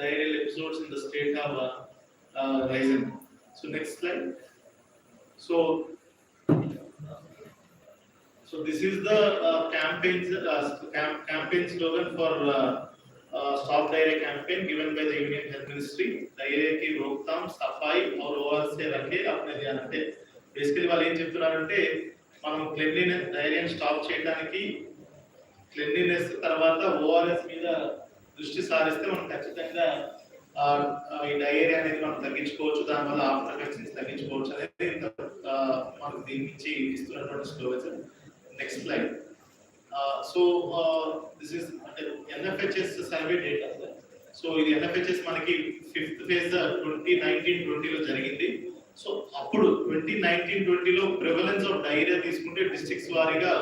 diarrheal episodes in the state have uh, uh, risen. So next slide. So, so this is the uh, campaign, uh, cam- campaign slogan for uh, uh, Stop Diarrhea campaign given by the Union Health Ministry. Diarrhea की रोकथाम सफाई और over से रखे अपने ध्यान అంటే basically వాళ్ళు ఏం చెప్తున్నారంటే మనం క్లెన్లీనెస్ డైరియాని స్టాప్ చేయడానికి క్లెన్లీనెస్ తర్వాత ఓఆర్ఎస్ మీద దృష్టి సారిస్తే మనం ఖచ్చితంగా ఈ డయేరియా అనేది మనం తగ్గించుకోవచ్చు దానివల్ల ఆఫ్టర్ ఎఫెక్ట్స్ తగ్గించుకోవచ్చు అనేది మనకు దీని నుంచి ఇస్తున్నటువంటి slogan next slide so this is అంటే ఎన్ఎఫ్హెచ్ఎస్ సర్వే డేటా సో ఇది ఎన్ఎఫ్హెచ్ఎస్ మనకి ఫిఫ్త్ ఫేజ్ ట్వంటీ నైన్టీన్ ట్వంటీలో జరిగింది. సో అప్పుడు ట్వంటీ నైన్టీన్ ట్వంటీలో ప్రివలెన్స్ ఆఫ్ డైరియా తీసుకుంటే డిస్ట్రిక్ట్స్ వారీగా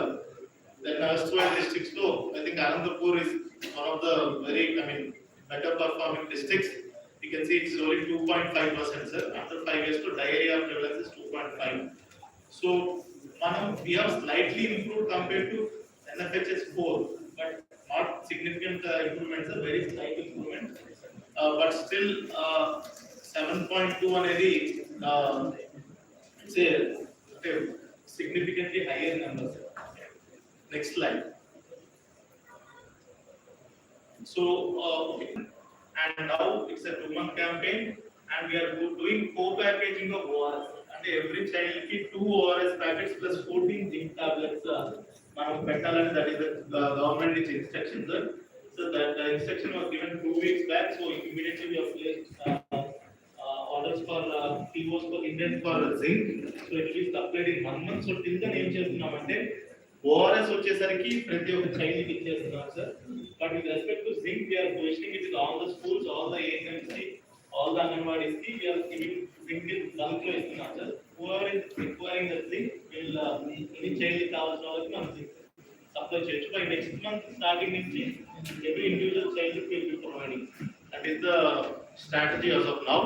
then erstwhile districts లో I think Anantapur is one of the very, I mean, better performing districts. You can see it's only two point five percent, sir, after five years to diarrhea prevalence is two point five. So, Manam, we have slightly improved compared to NFHS four, but not significant uh, improvement, sir, very slight improvement. Uh, but still, uh, seven point two అనేది, uh, it's a, a significantly So, uh, okay. and now it's a two month campaign and we are do- doing co-packaging of ORS. And every child ki two ORS packets plus fourteen zinc tablets, uh, మనం పెట్టాలని that is the the government is instruction, sir. So that the instruction was given two weeks back, so immediately we have placed, uh, uh, orders for, uh, POs for Indian for zinc. So it will be supplied in one month, so till then ఏం చేస్తున్నామంటే ORS వచ్చేసరికి ప్రతి ఒక్క చైల్డ్కి sir but with respect to zinc we are positioning it all the schools all the agency all the అంగన్వాడీస్కి we are giving zinc in బల్క్లో ఇస్తున్నాం sir or is requiring the zinc వీళ్ళ any child కావాల్సిన వాళ్ళకి మనం zinc supply చేయొచ్చు. By next month starting నుంచి every individual చైల్డ్కి will be providing that is the strategy of now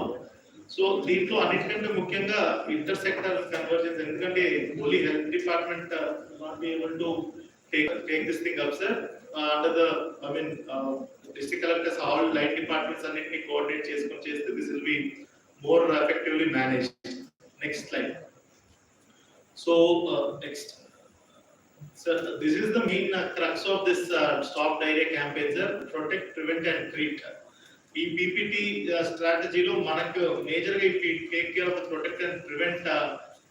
so దీంట్లో అన్నిటికంటే ముఖ్యంగా ఇంటర్ సెక్టర్ కన్వర్జెన్స్ ఎందుకంటే only health department not be able to take take this thing up sir under the I mean district collectors all line departments అన్నిటిని coordinate చేసుకొని చేస్తే this will be more effectively manage next slide so next this is the main uh, of this uh, stop diarrhea. Protect, and. ఈ PPT స్ట్రాటజీలో మనకు మేజర్గా take care of protect and prevent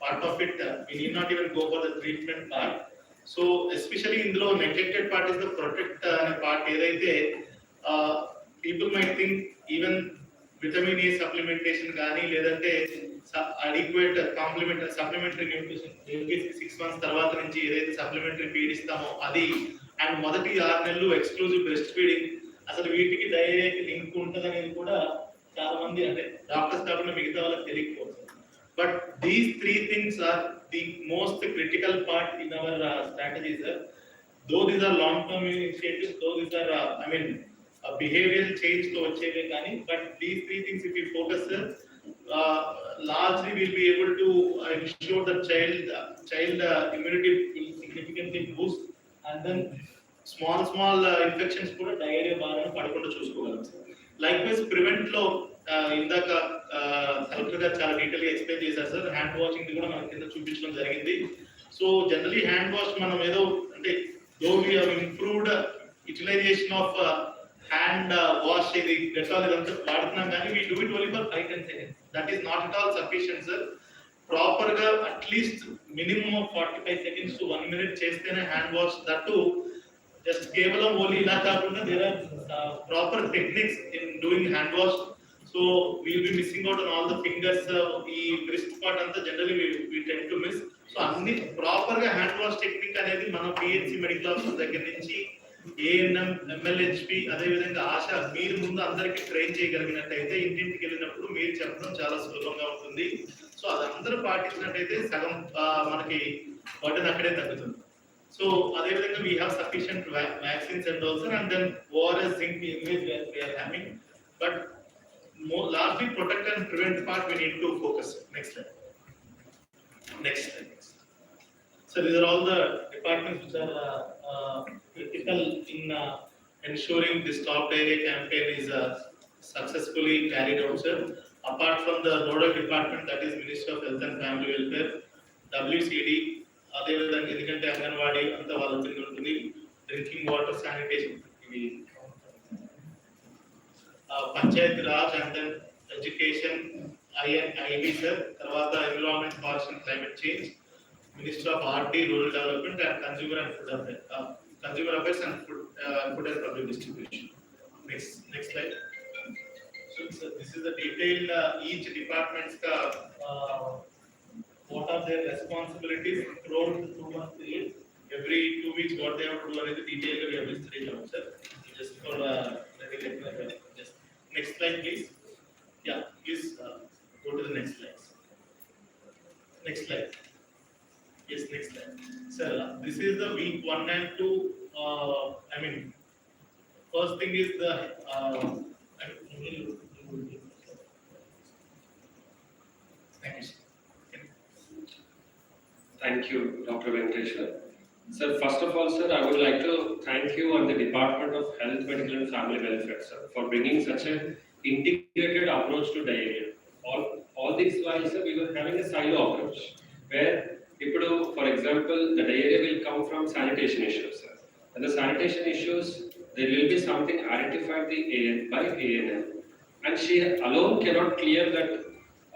part of it we need not even go for the treatment part so especially ఇందులో neglected part is the protect అనే part ఏదైతే people may think even vitamin A supplementation కానీ లేదంటే adequate complementary supplementary nutrition six months తర్వాత నుంచి ఏదైతే supplementary feed ఇస్తామో అది అండ్ మొదటి ఆరు నెలలు ఎక్స్క్లూజివ్ బ్రెస్ట్ ఫీడింగ్ అసలు వీటికి డైరెక్ట్ లింక్ ఉంటుంది అనేది కూడా చాలా మంది అంటే డాక్టర్స్ కాకుండా మిగతా వాళ్ళకి తెలియకపోవచ్చు. But these three things are the most critical part in our strategy sir though these are long term initiatives though these are I mean behaviour చేంజ్తో వచ్చేవే కానీ but these three things if you focus sir largely we'll be able to ensure that child uh, child uh, immunity will significantly boost and then small small infections కూడా diarrhoea బారిన పడకుండా చూసుకోగలం. Like wise ప్రివెంట్లో ఇందాక collector గారు చాలా డీటెయిల్గా explain చేశారు sir. Hand washing కూడా మనకి కింద చూపించడం జరిగింది. సో జనరలీ హ్యాండ్ వాష్ మనం ఏదో అంటే though we improved utilization of hand wash ఇది డెటాల్ ఇదంతా వాడుతున్నాం కానీ we do it only for five ten seconds that is not at all sufficient sir ప్రాపర్గా at least minimum forty five seconds to one minute చేస్తేనే hand wash that just కేవలం only ఇలా కాకుండా there are proper techniques in doing hand wash so we'll be missing out on all the fingers ఈ wrist part అంతా generally we tend to miss so అన్ని ప్రాపర్గా hand wash technique అనేది మన PHC medical officer దగ్గర నుంచి ANM MLHP అదే విధంగా ఆశ మీరు ముందు అందరికి ట్రైన్ చేయగలిగినట్టయితే ఇంటింటికి వెళ్ళినప్పుడు మీరు చెప్పడం చాలా సులభంగా ఉంటుంది. సో అది అందరూ పాటించినట్టయితే సగం uh, మనకి బర్డెన్ అక్కడే తగ్గుతుంది. సో అదే విధంగా we have sufficient vaccines and also and then ORS zinc image we are having but more largely protect and prevent part we need to focus. Next slide. Next slide. So these are all the departments which are uh, uh, critical in uh, ensuring this top area campaign is uh, successfully carried out, sir. Apart from the nodal department, that is Ministry of Health and Family Welfare, WCD, అదేవిధంగా ఎందుకంటే అంగన్వాడీ అంతా వాళ్ళ కింద ఉంటుంది drinking water sanitation ఇవి panchayati raj and then education I N IB sir తర్వాత environment forest and climate change minister of RT rural development and consumer and food affair consumer affairs and food food and public distribution next next slide So sir, this is the detailed uh, each department's ka uh, what are their responsibilities throughout the two month period. Every two weeks, what they have to do, and the detail we have listed sir. Just for uh, just next slide, please. Yeah, please uh, go to the next slide. Next slide. Yes, next slide. Sir, this is the week one and two. Uh, I mean, first thing is the. Uh, I mean, Thank you, sir. Thank you, Dr. Venkateshwar. Sir, first of all, sir, I would like to thank you and the Department of Health, Medical and Family Welfare, sir, for bringing such an integrated approach to diarrhea. All, all these while, sir, we were having a silo approach where, people, for example, the diarrhea will come from sanitation issues, sir. And the sanitation issues, there will be something identified the by ANM. And she alone cannot clear that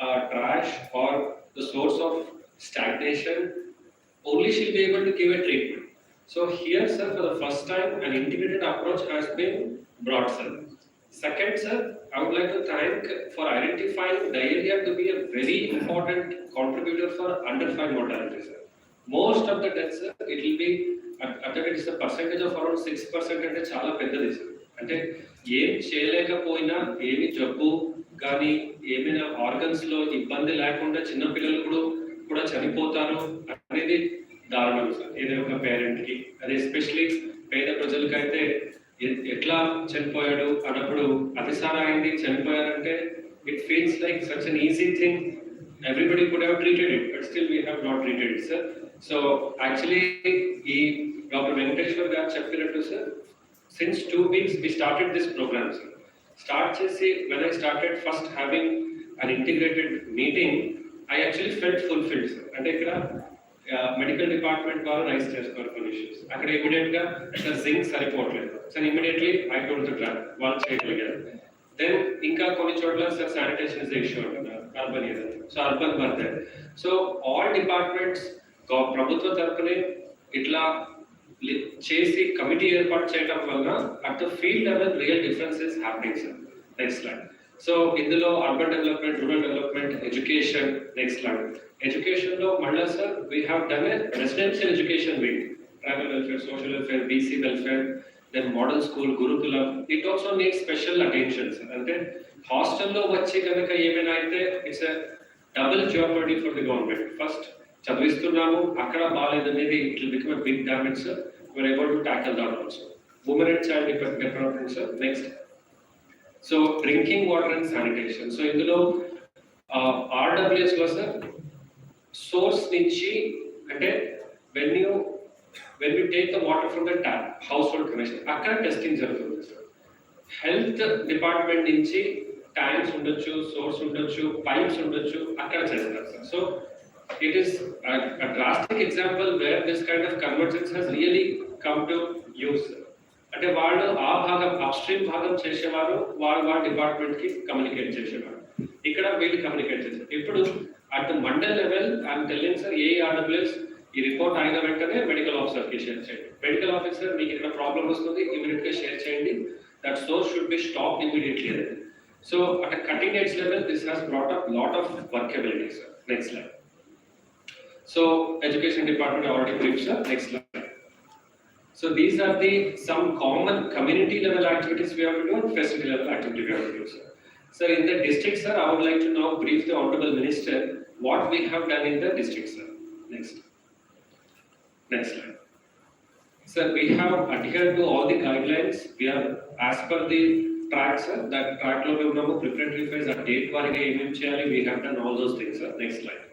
uh, trash or the source of stagnation only she'll be able to give a treatment. So here, sir, for the first time, an integrated approach has been brought, sir. Second, sir, I would like to thank for identifying diarrhea to be a very important contributor for under five mortality, sir. Most of the deaths, sir, it will be, at, at it is a percentage of around six percent అంటే చాలా పెద్దది sir అంటే ఏం చేయలేకపోయినా ఏమి జబ్బు కానీ ఏమైనా ఆర్గన్స్లో ఇబ్బంది లేకుండా చిన్న పిల్లలు కూడా కూడా చనిపోతారు అనేది దారుణం సార్. ఏదైనా ఒక పేరెంట్కి అదే ఎస్పెషలీ పేద ప్రజలకైతే ఎట్లా చనిపోయాడు అన్నప్పుడు అతిసార అయింది చనిపోయారంటే it feels like such an easy thing everybody could have treated it but still we have not treated it sir so actually ఈ డాక్టర్ వెంకటేశ్వర్ గారు చెప్పినట్టు sir since two weeks we started this programme sir start చేసి when I started first having an integrated meeting I actually felt fulfilled sir అంటే ఇక్కడ medical department వాళ్ళు rice చేస్తున్నారు కొన్ని issues అక్కడ ఇమీడియట్గా సార్ జింక్ సరిపోవట్లేదు. Sir immediately I told the track వాళ్ళు చేయగలిగారు దెన్ ఇంకా కొన్ని చోట్ల సార్ శానిటేషన్ ఇస్ ఇష్యూ అంటున్నారు urban area so urban birth so all departments ప్రభుత్వ తరపునే ఇట్లా చేసి కమిటీ ఏర్పాటు చేయడం వల్ల at the field level real differences happening sir next slide so ఇందులో urban development rural development education next level ఎడ్యుకేషన్లో మళ్ళా sir we have done a residential education wing tribal welfare social welfare BC welfare then model school గురుకులం it also need special attention sir అంటే హాస్టల్లో వచ్చి కనుక ఏమైనా అయితే it's double job for the government first చదివిస్తున్నాము అక్కడ బాగాలేదనేది it will become big damage sir we're able to tackle that also women and child development sir next so drinking water and sanitation so ఇందులో ఆర్డబ్ల్యూఎస్లో sir source నుంచి అంటే when you when you take the water from the tap household connection అక్కడ testing జరుగుతుంది sir. Health department నుంచి tanks ఉండొచ్చు source ఉండొచ్చు pipes ఉండొచ్చు అక్కడ చేస్తారు sir. So it is drastic example where this kind of convergence has really come to use అంటే వాళ్ళు ఆ భాగం అప్స్ట్రీమ్ భాగం చేసేవారు వాళ్ళు వాళ్ళ డిపార్ట్మెంట్కి కమ్యూనికేట్ చేసేవారు. ఇక్కడ వీళ్ళు కమ్యూనికేట్ చేశారు ఇప్పుడు at mandal level I'm telling sir A RWS ఈ రిపోర్ట్ అయిన వెంటనే మెడికల్ ఆఫీసర్కి షేర్ చేయండి. మెడికల్ ఆఫీసర్ మీకు ఇక్కడ ప్రాబ్లం వస్తుంది ఇమీడియట్గా షేర్ చేయండి. That source should be stop immediately so at cutting edge level this has brought up lot of workability sir next level so education department already brief sir next level So these are the some common community level activities we have to do and facility level activity we have to do, sir. So in the district, sir, I would like to now brief the honorable minister what we have done in the district, sir. Next. Next slide. Sir, we have adhered to all the guidelines. We are as per the track, sir. That track లో మేము ఉన్నాము preparatory phase ఆ date వారిగా ఏమేం చేయాలి we have done all those things, sir. Next slide.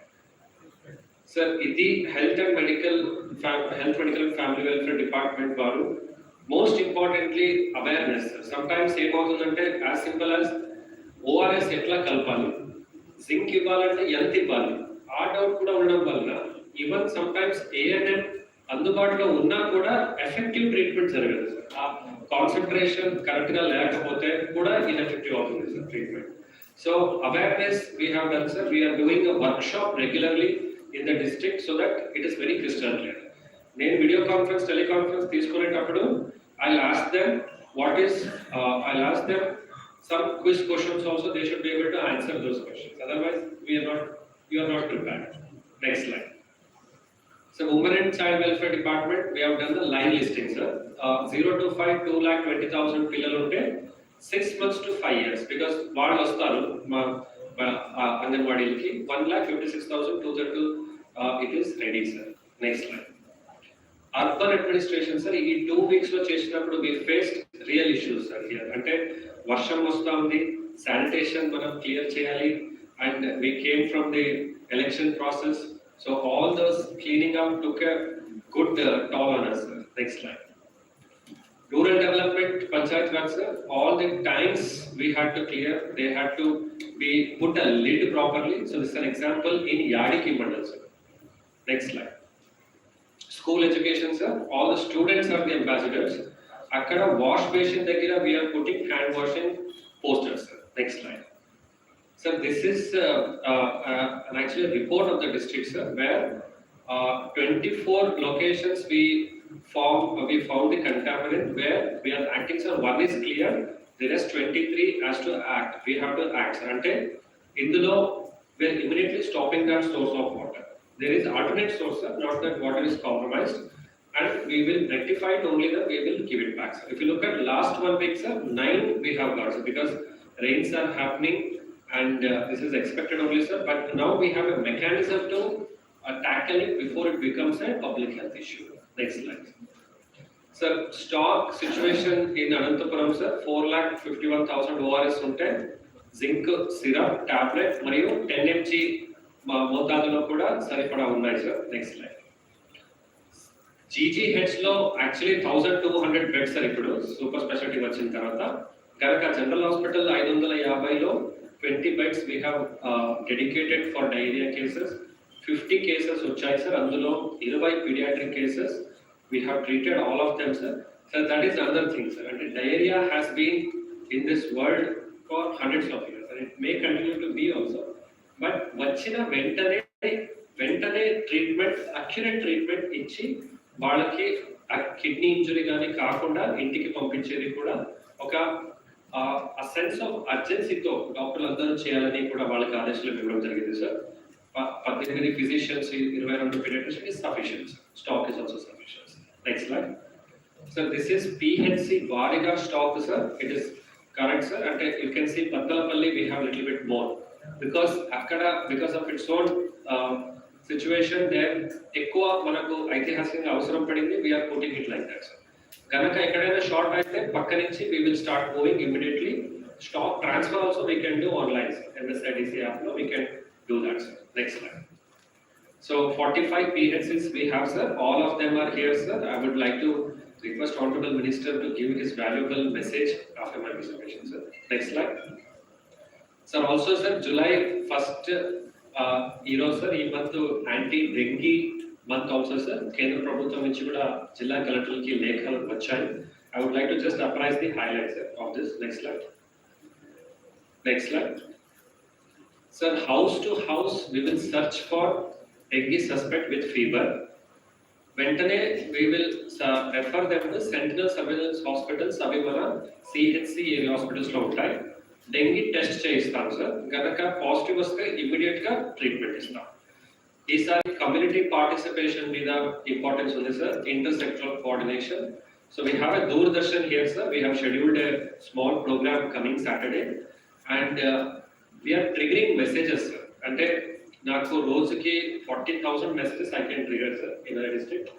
Sir ఇది health and medical health medical family welfare department వారు most importantly awareness sometimes ఏమవుతుందంటే యాజ్ సింపుల్ యాజ్ ఓఆర్ఎస్ ఎట్లా కలపాలి? జింక్ ఇవ్వాలంటే ఎంత ఇవ్వాలి? ఆ డౌట్ కూడా ఉండడం వల్ల ఈవెన్ సమ్టైమ్స్ ఏఎన్ఎం అందుబాటులో ఉన్నా కూడా ఎఫెక్టివ్ ట్రీట్మెంట్ జరగదు సార్ ఆ కాన్సన్ట్రేషన్ కరెక్ట్గా లేకపోతే కూడా ఇన్ఎఫెక్టివ్ అవుతుంది sir treatment so awareness we have done sir we are doing a workshop regularly In the district so that it is very crystal clear నేను వీడియో కాన్ఫరెన్స్ టెలికాన్ఫరెన్స్ తీసుకునేటప్పుడు I last them what is I last them some quiz questions also, they should be able to answer those questions. Otherwise, we are not, you are not prepared. Next slide. So Women and Child Welfare Department, we have done the line listing, sir. Uh, zero to five, two lakh twenty thousand పిల్లలు ఉంటే six months to five years because వాళ్ళు వస్తారు మా మా అంగన్వాడీలకి one lakh fifty six thousand two thirty it is ready sir next line urban administration sir ఈ two weeks లో చేసినప్పుడు we faced real issues sir here అంటే వర్షం వస్తా ఉంది శానిటేషన్ మనం క్లియర్ చేయాలి and we came from the election process so all those cleaning up took a good toll on us next line rural development panchayat sir. All the tanks we had to clear they had to be put a lid properly. So this is an example in yadiki mandal sir. Next slide. School education sir. All the students are the ambassadors. Akkada wash basin we are putting hand washing posters sir. Next slide. Sir this is uh, uh, uh, an actual report of the district sir where uh, 24 locations we we found the contaminant where we are acting. So one is clear. There is 23 has to act. We have to act. until in the law, we are immediately stopping that source of water. There is alternate source, not that water is compromised. And we will rectify it only then we will give it back. So if you look at last one week, sir, nine we have got so because rains are happening and uh, this is expected only, sir. But now we have a mechanism to uh, tackle it before it becomes a public health issue. Next slide. Sir, stock situation in Anantapuram, sir, four lakh fifty-one thousand ORS ఉంటే zinc syrup tablet మరియు ten MG మోతాదులో కూడా సరిపడా ఉన్నాయి sir next line జీజీహెచ్లో actually thousand two hundred beds sir ఇప్పుడు super speciality వచ్చిన తర్వాత. కనుక జనరల్ హాస్పిటల్ ఐదు వందల యాభైలో twenty beds we have dedicated for diarrhoea cases fifty cases వచ్చాయి సార్ అందులో ఇరవై paediatric cases we have treated all of them sir sir that is other thing sir అంటే diarrhoea has been in this world for hundreds of years and it may continue to be also but వచ్చిన వెంటనే వెంటనే treatment accurate treatment ఇచ్చి వాళ్ళకి kidney injury కానీ కాకుండా ఇంటికి పంపించేది కూడా ఒక ఆ సెన్స్ ఆఫ్ అర్జెన్సీతో డాక్టర్లు అందరూ చేయాలని కూడా వాళ్ళకి ఆదేశాలు ఇవ్వడం జరిగింది సార్ పద్దెనిమిది ఫిజిషియన్స్ ఇరవై రెండు paediatrician is sufficient stock is also sufficient next line sir this is PHC వారిగా stock sir it is correct sir అంటే you can see Baddalapalli we have little bit more because అక్కడ because of its own situation they ఎక్కువ మనకు ఐతిహాసికంగా అవసరం పడింది we are putting it like that sir కనుక ఎక్కడైనా షార్ట్ అయితే పక్క నుంచి we will start moving immediately stock transfer also we can do online MSIDC app లో we can Do that sir next line So forty-five PHCs we have, sir. All of them are here, sir. I would like to request Honorable Minister to give his valuable message after my presentation, sir. Next slide. Sir, also, sir, July first, uh, you know, sir, ఈ month anti dengue month also sir కేంద్ర ప్రభుత్వం నుంచి కూడా జిల్లా కలెక్టర్లకి లేఖలు వచ్చాయి I would like to just apprise the highlights of this next slide next slide Sir, house to house, we will search for dengue suspect with fever. వెంటనే we will uh, refer them to Sentinel Surveillance Hospitals అవి మన CHC area hospitals లో ఉంటాయి dengue test చేయిస్తాం sir గనక positive వస్తే immediate గా treatment ఇస్తాం ఈసారి కమ్యూనిటీ పార్టిసిపేషన్ మీద ఇంపార్టెన్స్ ఉంది sir inter sectoral coordination so we have a Doordarshan here sir we have scheduled a small programme coming Saturday and we are triggering messages అంటే నాకు రోజుకి forty thousand messages I can trigger sir in district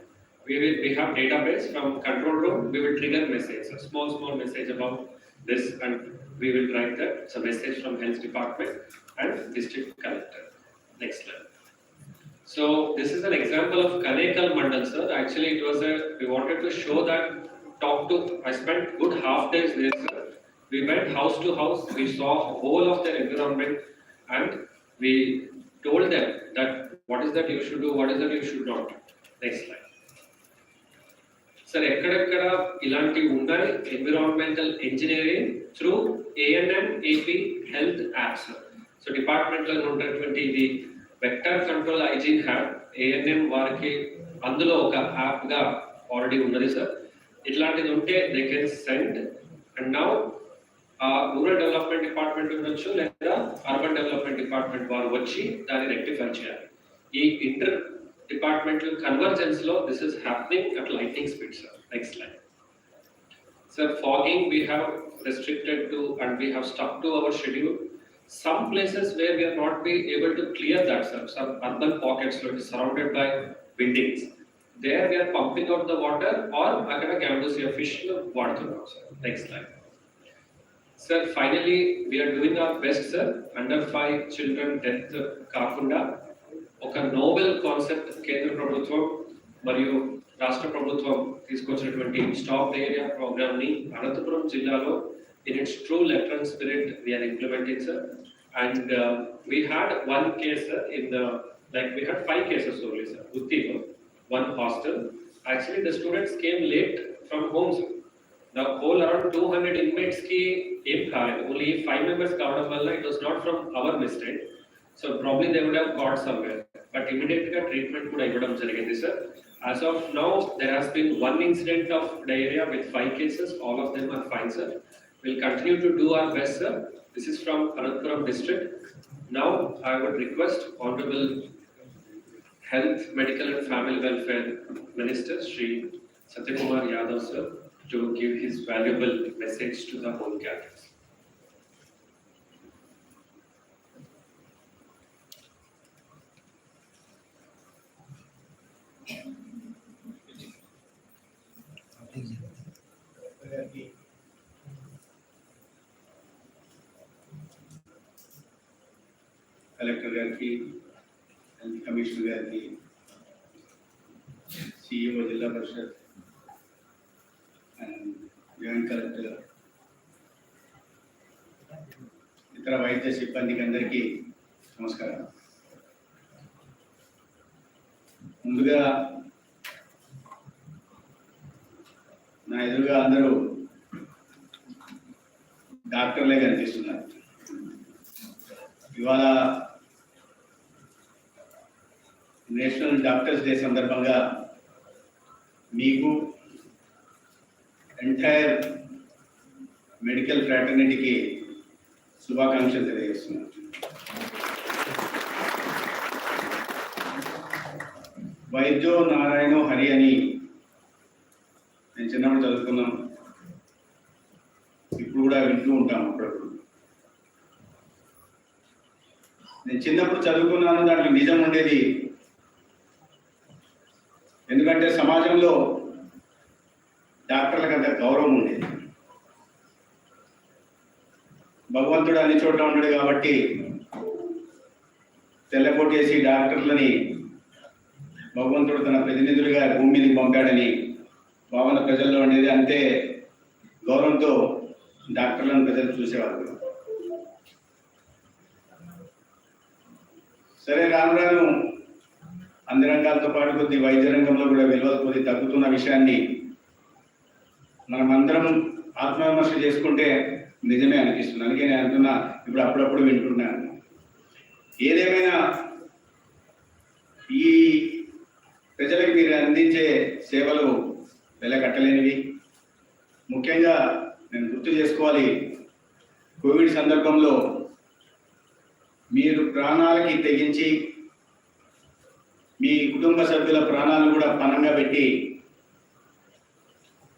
we will we have database from control room we will trigger message a small small message about this and we will write that it's a message from health department and district collector next slide so this is an example of kanekal mandal sir actually it was a we wanted to show that talked to, I spent good half days there, sir. We went house to house, we saw whole of the environment and we told them that what is that you should do, what is that you should not. do. Next slide. Sir ఎక్కడెక్కడ ఇలాంటివి ఉన్నాయి environmental engineering through ANM AP health apps so డిపార్ట్మెంట్లో ఉన్నటువంటి ఇది vector control hygiene app ANM వారికి అందులో ఒక app already ఉన్నది సార్ ఇట్లాంటిది ఉంటే they can send and now rural development department ఉండొచ్చు లేదా అర్బన్ డెవలప్మెంట్ డిపార్ట్మెంట్ వారు వచ్చి దాన్ని రెక్టిఫై చేయాలి ఈ ఇంటర్ డిపార్ట్మెంటల్ కన్వర్జెన్స్ లో this is happening at lighting speed sir next line sir fogging we have restricted to and we have stuck to our schedule. Some places where we are not be able to clear that, sir, some urban pockets where it is surrounded by buildings. There we are pumping out the water or అక్కడ campus fish వాడుతున్నాం sir next line sir finally we are doing our best sir under five children death కాకుండా ఒక Nobel concept కేంద్ర ప్రభుత్వం మరియు రాష్ట్ర ప్రభుత్వం తీసుకొచ్చినటువంటి స్టాప్ ద ఏరియా ప్రోగ్రామ్ ని అనంతపురం జిల్లాలో in its true letter and spirit we are implementing sir and we had one case in the like we had five cases only sir ఉత్తిలో one hostel actually the students came late from home sir the whole around 200 inmates ki aim tha only five members kavadam valla it was not from our mistake. So probably they would have got somewhere. But immediately treatment kuda ivadam jarigindi sir. As of now there has been one incident of diarrhea with five cases. All of them are fine sir. We'll continue to do our best sir. This is from anantpuram district. Now i would request honorable health medical and family welfare minister Sri satyakumar yadav sir to give valuable message to the whole campus. Collector Ganthi and Commissioner Ganthi సిబ్బందికి అందరికీ నమస్కారం. ముందుగా నా ఎదురుగా అందరూ డాక్టర్లే కనిపిస్తున్నారు. ఇవాళ national doctors day సందర్భంగా మీకు ఎంటైర్ మెడికల్ ఫ్రాటర్నిటీకి శుభాకాంక్షలు తెలియజేస్తున్నాను. వైద్యో నారాయణో హరి అని నేను చిన్నప్పుడు చదువుకున్నాం. ఇప్పుడు కూడా వింటూ ఉంటాను అప్పుడప్పుడు. నేను చిన్నప్పుడు చదువుకున్నాను దాంట్లో నిజం ఉండేది. ఎందుకంటే సమాజంలో డాక్టర్లకు అంత గౌరవం ఉండేది. భగవంతుడు అన్ని చోట్ల ఉన్నాడు కాబట్టి తెల్లకొట్టేసి డాక్టర్లని భగవంతుడు తన ప్రతినిధులుగా భూమిని పంపాడని భావన ప్రజల్లో ఉండేది అంతే గౌరవంతో డాక్టర్లను ప్రజలు చూసేవారు. సరే రాను రాను అన్ని రంగాలతో పాటు కొద్ది వైద్య రంగంలో కూడా విలువలు కొద్ది తగ్గుతున్న విషయాన్ని మనం అందరం ఆత్మవిమర్శ చేసుకుంటే నిజమే అనిపిస్తుంది. అందుకే నేను అంటున్నా ఇప్పుడు అప్పుడప్పుడు వింటున్నాను ఏదేమైనా ఈ ప్రజలకు మీరు అందించే సేవలు వెలకట్టలేనివి. ముఖ్యంగా నేను గుర్తు చేసుకోవాలి కోవిడ్ సందర్భంలో మీరు ప్రాణాలకి తెగించి మీ కుటుంబ సభ్యుల ప్రాణాలను కూడా పణంగా పెట్టి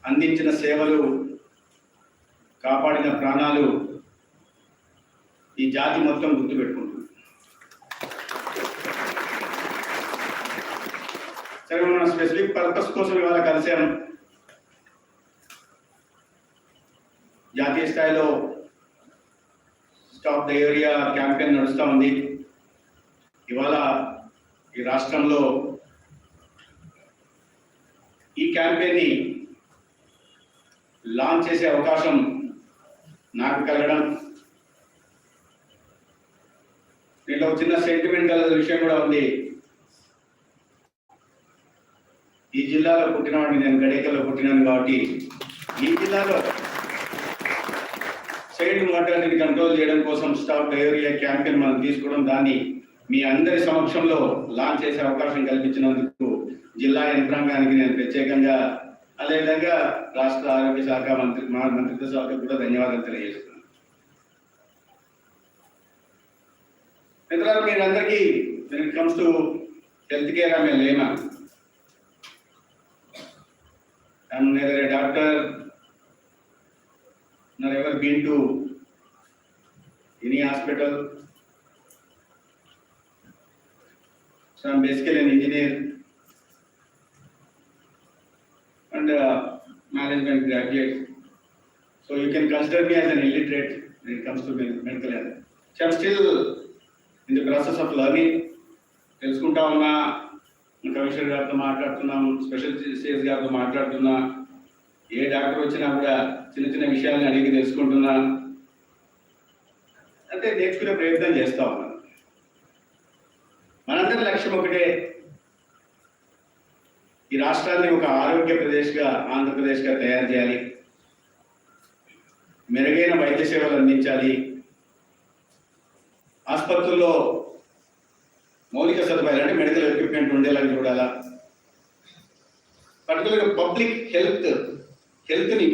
అందించిన సేవలు కాపాడిన ప్రాణాలు ఈ జాతి మొత్తం గుర్తుపెట్టుకుంటుంది. సరే మనం స్పెసిఫిక్ పర్పస్ కోసం ఇవాళ కలిసాం జాతీయ స్థాయిలో స్టాప్ ద ఏరియా క్యాంపెయిన్ నడుస్తూ ఉంది. ఇవాళ ఈ రాష్ట్రంలో ఈ క్యాంపెయిన్ని లాంచ్ చేసే అవకాశం నాకు కలగడం. దీంట్లో చిన్న చిన్న సెంటిమెంటల్ విషయం కూడా ఉంది. ఈ జిల్లాలో పుట్టినవాడిని నేను గడేకల్లో పుట్టినాను కాబట్టి ఈ జిల్లాలో సైడ్ మార్టాలిటీని కంట్రోల్ చేయడం కోసం స్టాప్ డయోరియా క్యాంపెయిన్ మనం తీసుకోవడం దాన్ని మీ అందరి సమక్షంలో లాంచ్ చేసే అవకాశం కల్పించినందుకు జిల్లా యంత్రాంగానికి నేను ప్రత్యేకంగా అదేవిధంగా రాష్ట్ర ఆరోగ్య శాఖ మంత్రి మా మంత్రిత్వ శాఖకు కూడా ధన్యవాదాలు తెలియజేస్తున్నాను మిత్రులు మీరందరికీ when it comes to health care ఆమె లేమా I'm doctor nor ever been to any hospital so I'm basically an engineer and uh, management graduate. So you can consider me as an illiterate when it comes to med- medical health. So I'm still in the process of learning. తెలుసుకుంటా ఉన్నా commissioner గారితో మాట్లాడుతున్నాం special CS గారితో మాట్లాడుతున్నా ఏ doctor వచ్చినా కూడా చిన్న చిన్న విషయాలను అడిగి తెలుసుకుంటున్నా అంటే నేర్చుకునే ప్రయత్నం చేస్తా ఉన్నాను మనందరి లక్ష్యం ఒకటే ఈ రాష్ట్రాన్ని ఒక ఆరోగ్య ప్రదేశ్గా ఆంధ్రప్రదేశ్గా తయారు చేయాలి. మెరుగైన వైద్య సేవలు అందించాలి. ఆసుపత్రుల్లో మౌలిక సదుపాయాలు అంటే మెడికల్ ఎక్విప్మెంట్ ఉండేలాగా చూడాలా. పర్టికులర్గా పబ్లిక్ హెల్త్ హెల్త్ని